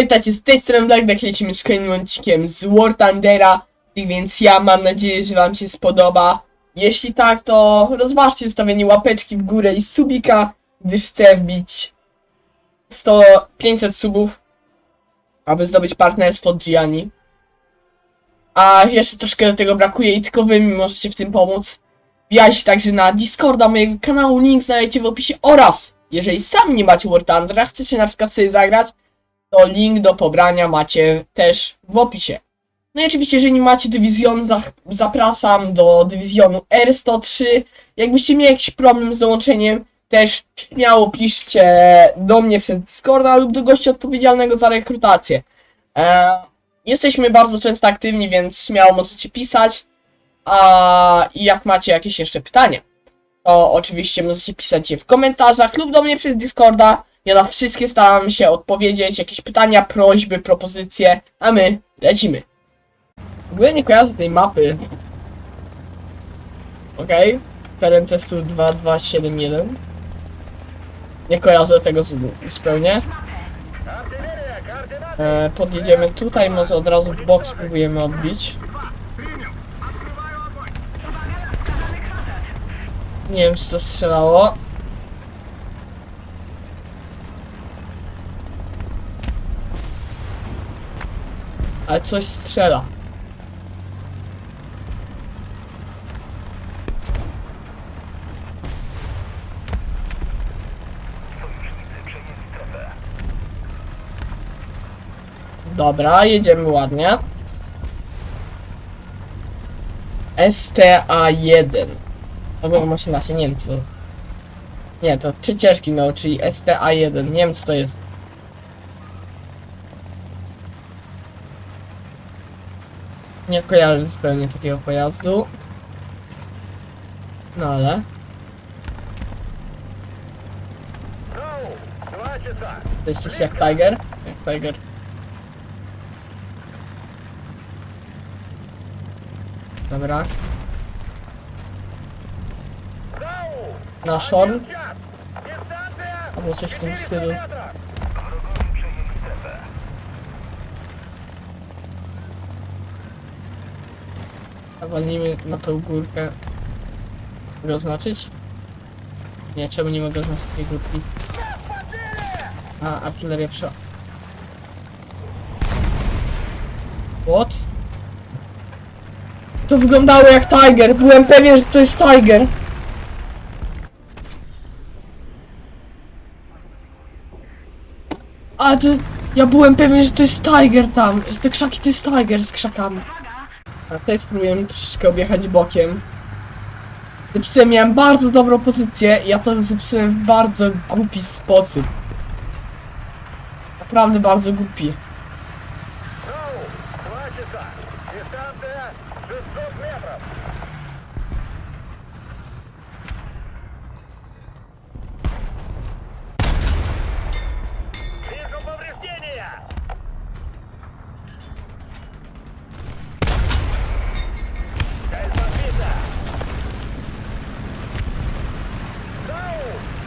Witajcie z tej strony Black, jak lecimy z kolejnym odcinkiem z War Thundera, więc ja mam nadzieję, że wam się spodoba. Jeśli tak, to rozważcie zostawienie łapeczki w górę i subika, gdyż chcę wbić 100, 500 subów, aby zdobyć partnerstwo od Gianni. A jeszcze troszkę do tego brakuje i tylko wy mi możecie w tym pomóc. Wbijajcie także na Discorda mojego kanału, link znajdziecie w opisie oraz jeżeli sami nie macie War Thundera, chcecie na przykład sobie zagrać, to link do pobrania macie też w opisie. No i oczywiście, jeżeli macie dywizjonu, za- zapraszam do dywizjonu R103. Jakbyście mieli jakiś problem z dołączeniem, też śmiało piszcie do mnie przez Discorda lub do gościa odpowiedzialnego za rekrutację. E, jesteśmy bardzo często aktywni, więc śmiało możecie pisać. A jak macie jakieś jeszcze pytania, to oczywiście możecie pisać je w komentarzach lub do mnie przez Discorda. Ja na wszystkie staram się odpowiedzieć, jakieś pytania, prośby, propozycje, a my lecimy. W ogóle nie kojarzę tej mapy. Okej, teren testu 2271. Nie kojarzę tego zupełnie. E, podjedziemy tutaj, może od razu bok spróbujemy odbić. Nie wiem, czy to strzelało. Ale coś strzela. Dobra, jedziemy ładnie. STA1. Albo maszyna się nie wiem co. Nie, to trzy ciężki miał, czyli STA1. Nie wiem co to jest. Nie kojarzę zupełnie takiego pojazdu. No ale. To jest jak Tiger? Jak Tiger. Dobra. Na Shorn? Albo coś w tym stylu. A walnijmy na tą górkę. Mogę oznaczyć? Nie, czemu nie mogę oznaczyć tej górki? A, artyleria przeszła. What? To wyglądało jak Tiger. Byłem pewien, że to jest Tiger. A to... Ja byłem pewien, że to jest Tiger tam. Że te krzaki to jest Tiger z krzakami. A tutaj spróbujemy troszeczkę objechać bokiem. Zepsułem, miałem bardzo dobrą pozycję ja to zepsułem w bardzo głupi sposób. Naprawdę bardzo głupi.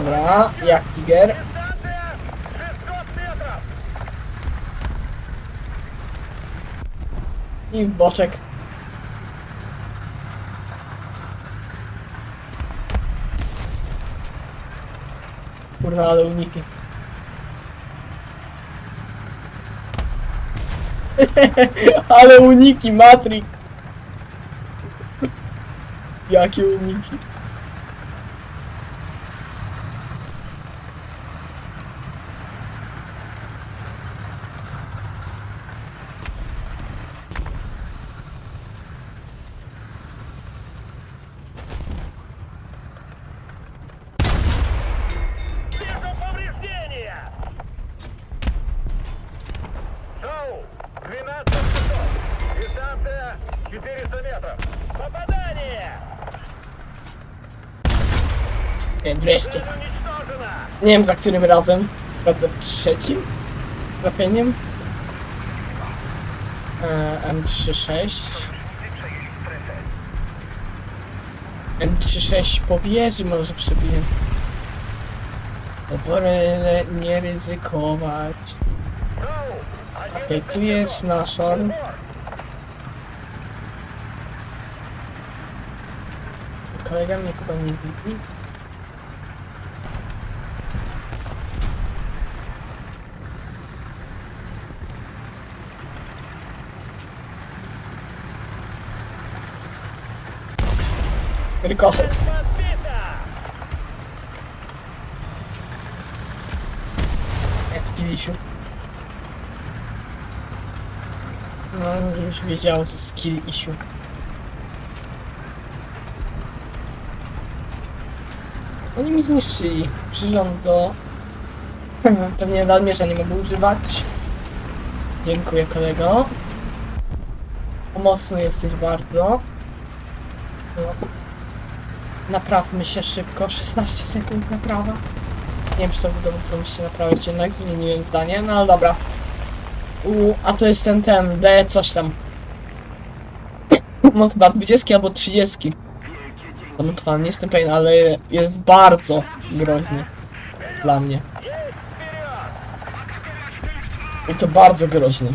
Dobra, jak tiger. I w boczek. Kurwa, ale uniki. ale uniki, Matrix. Jakie uniki. 200. Nie wiem za którym razem. Chyba za trzecim? Trafieniem? E, M36. M36 pobierze, może przebiję. Wolę nie ryzykować. Okej, tu jest nasz on. Kolega mnie chyba nie widzi. Rykoszet. Jacki wisiu. No, żebyś wiedział, co skill issue. Oni mi zniszczyli przyrząd do... Pewnie nadmierza nie mogę używać. Dziękuję kolego. Pomocny jesteś bardzo. No. Naprawmy się szybko. 16 sekund naprawa. Nie wiem, czy to domu powinno się naprawić, jednak zmieniłem zdanie, no ale dobra. U, a to jest ten, ten, D coś tam. No chyba 20 albo 30. Zamontowany, nie jestem pewien, ale jest bardzo groźny. Dla mnie. I to bardzo groźny.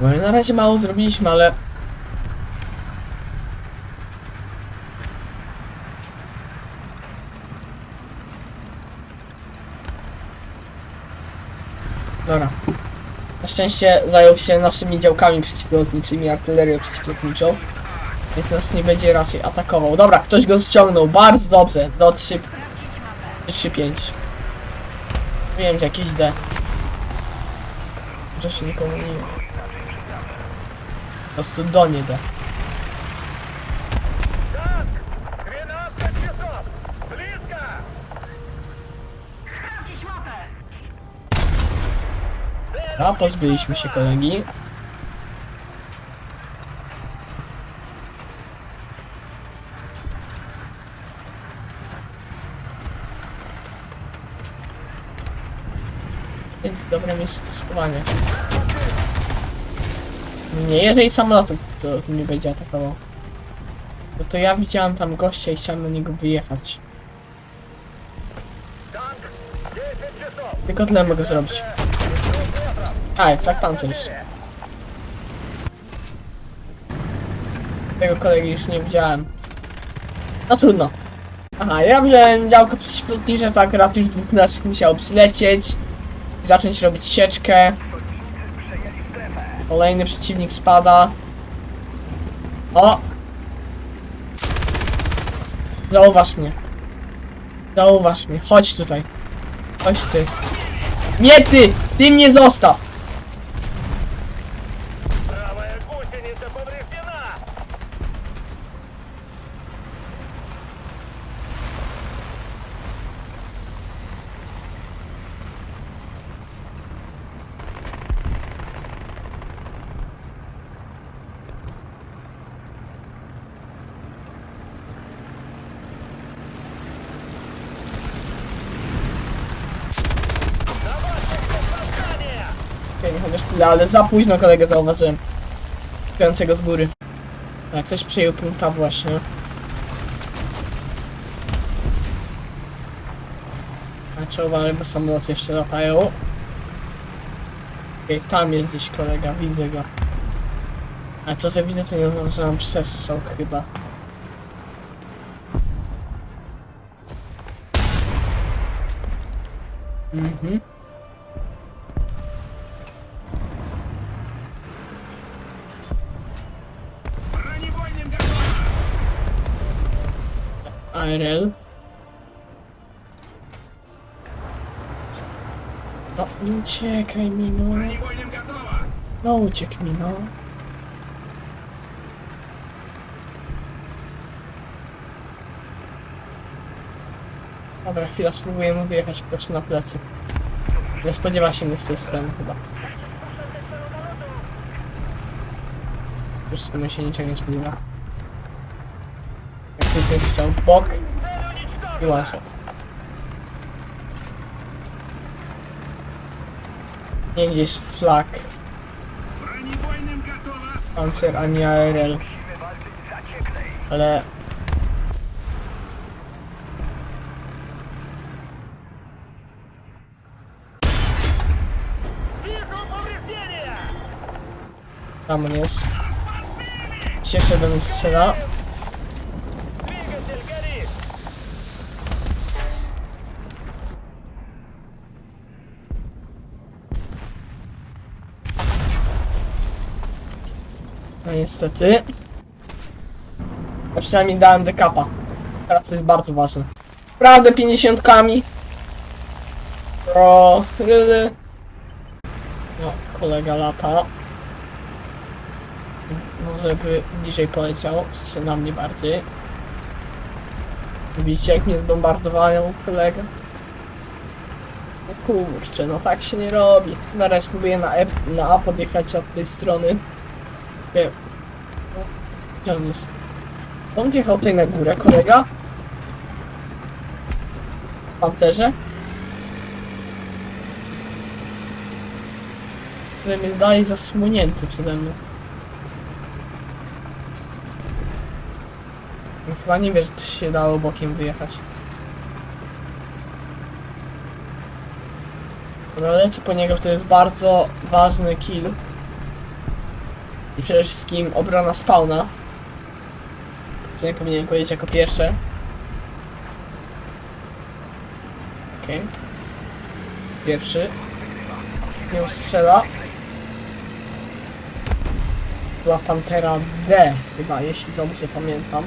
No i na razie mało zrobiliśmy, ale... Dobra. Na szczęście zajął się naszymi działkami przeciwlotniczymi, artylerią przeciwlotniczą. Więc nas nie będzie raczej atakował. Dobra, ktoś go ściągnął. Bardzo dobrze. Do 3... 3-5. Wiem, że jakieś D. Że się nikomu nie... Po prostu do nie D. A pozbyliśmy się kolegi. Dobre miejsce do schowania. Nie, jeżeli samolot, to mnie będzie atakował. No to ja widziałam tam gościa i chciałem do niego wyjechać. Tylko tyle mogę zrobić. A, tak pancerz. Tego kolegi już nie widziałem. No trudno. Aha, ja wziąłem działko przeciwlotnicze, tak akurat już dwóch nas musiał przylecieć. Zacząć robić sieczkę. Kolejny przeciwnik spada. O! Zauważ mnie. Zauważ mnie. Chodź tutaj. Chodź ty. Nie ty! Ty mnie zostaw! Tyle, ale za późno kolegę zauważyłem. Śpiącego z góry. Tak, ktoś przejął punkta właśnie. A czołowamy, bo samoloty jeszcze latają. Okej, tam jest gdzieś kolega, widzę go. A to, że widzę, to nie oznacza, że mam przestrzał chyba. Mhm. ARL. No, nie uciekaj mi, no. No, uciekł mi, no. Dobra, chwila, spróbuję mu wyjechać po prostu na plecy. Nie spodziewa się mnie z tej strony chyba. Już z się niczego nie spodziewa się strzał. Bok. I one shot. Nie gdzieś flak. Pancer ani ARL. Ale... Tam on jest. Się do mnie strzela. Niestety. Ja przynajmniej dałem dekapa. Teraz jest bardzo ważne. Prawdę pięćdziesiątkami. O, ryly. No, kolega lata. Może by bliżej poleciał, sensie na mnie bardziej. Widzicie jak mnie zbombardowają kolega? No kurczę, no tak się nie robi. Zaraz spróbuję na, e na A podjechać od tej strony. Gdzie on wjechał tutaj na górę, kolega? W panterze? Sobie mnie daje zasłonięty przede mną. No Chyba nie wiesz, czy się dało bokiem wyjechać. Dobra, lecę po niego, to jest bardzo ważny kill. I przede wszystkim obrona spawna. Nie powinienem powiedzieć jako pierwsze. Okej. Pierwszy. Nie strzela. Była Pantera D chyba, jeśli dobrze pamiętam.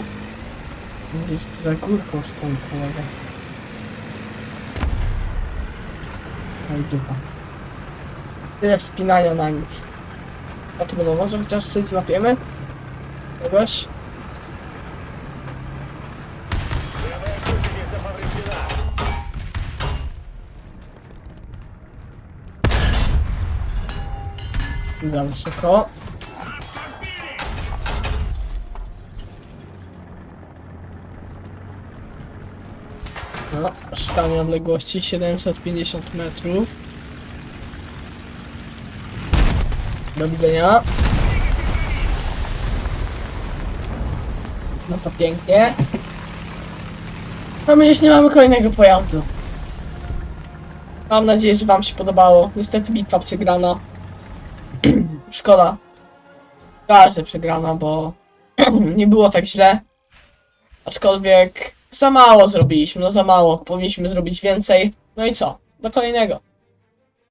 Jest za górką stąd kolega. Oj dupa. Tyle wspinania na nic. A trudno, może chociaż coś złapiemy? Kogoś? Za wysoko. No, szukanie odległości 750 metrów. Do widzenia. No to pięknie. A my już nie mamy kolejnego pojazdu. Mam nadzieję, że wam się podobało. Niestety bitwa przegrana. Szkoda. Szkoda, że przegrana, bo nie było tak źle. Aczkolwiek za mało zrobiliśmy, no za mało. Powinniśmy zrobić więcej. No i co? Do kolejnego.